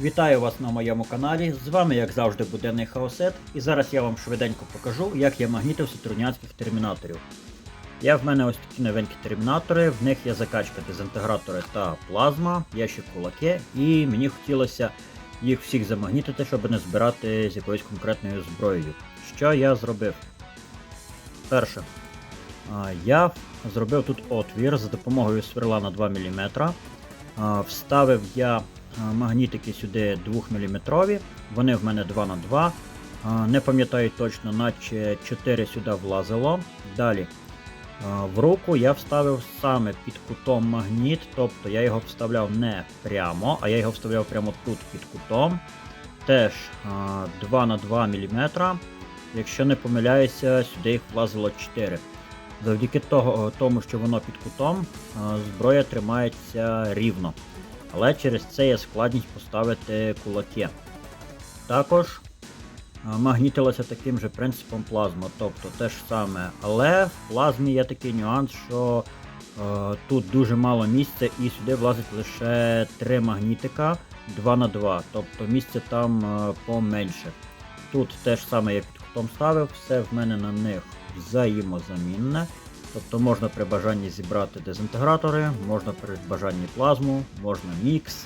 Вітаю вас на моєму каналі. З вами, як завжди, буденний хаосет, і зараз я вам швиденько покажу, як я магнітив сатурнянських термінаторів. Є в мене ось такі новенькі термінатори, в них є закачка дезінтегратори та плазма, є ще кулаки, і мені хотілося їх всіх замагнітити, щоб не збирати з якоюсь конкретною зброєю. Що я зробив? Перше, я зробив тут отвір за допомогою сверла на 2 мм. Вставив я магнітики сюди 2-мм, вони в мене 2 на 2 Не пам'ятаю точно, наче 4 сюди влазило. Далі в руку я вставив саме під кутом магніт, тобто я його вставляв не прямо, а я його вставляв прямо тут під кутом. Теж 2 на 2 мм. Якщо не помиляюся, сюди їх влазило 4. Завдяки того, тому, що воно під кутом, зброя тримається рівно. Але через це є складність поставити кулаки. Також а, магнітилося таким же принципом плазма, тобто те ж саме. Але в плазмі є такий нюанс, що е, тут дуже мало місця і сюди влазить лише 3 магнітика 2 на 2 тобто місця там е, поменше. Тут те ж саме я під кутом ставив, все в мене на них взаємозамінне. Тобто можна при бажанні зібрати дезінтегратори, можна при бажанні плазму, можна мікс.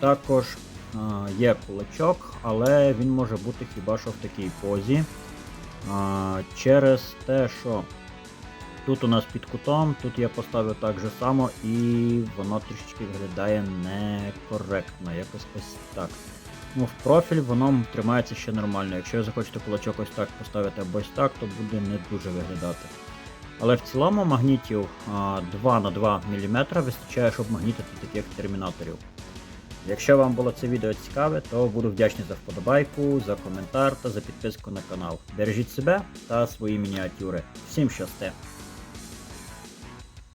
Також є кулачок, але він може бути хіба що в такій позі. Через те, що тут у нас під кутом, тут я поставив так же само і воно трішечки виглядає некоректно, якось ось так. Ну, в профіль воно тримається ще нормально. Якщо ви захочете кулачок ось так поставити або ось так, то буде не дуже виглядати. Але в цілому магнітів 2 на 2 мм вистачає, щоб магнітити таких термінаторів. Якщо вам було це відео цікаве, то буду вдячний за вподобайку, за коментар та за підписку на канал. Бережіть себе та свої мініатюри. Всім щасти!